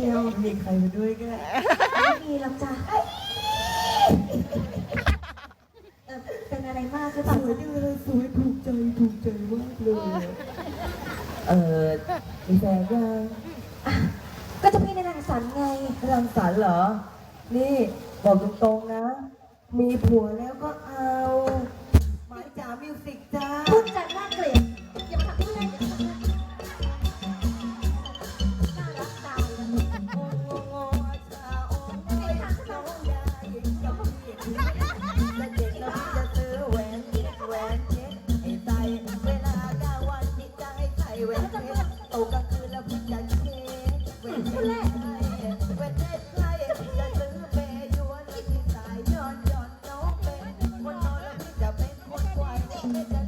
ดียวมีใครมาด้วยก็ไม่มีหรอกจ้ะเออเป็นอะไรมากหรือเปสล่าวยจ๊ะจังเลยสวยถูกใจถูกใจมากเลย เออมีแฟนยังอะก็จะพี่ในรังสรรค์ไง รังสรรค์เหรอ นี่บอกตรงๆนะ มีผัวแล้วก็เอา Thank you.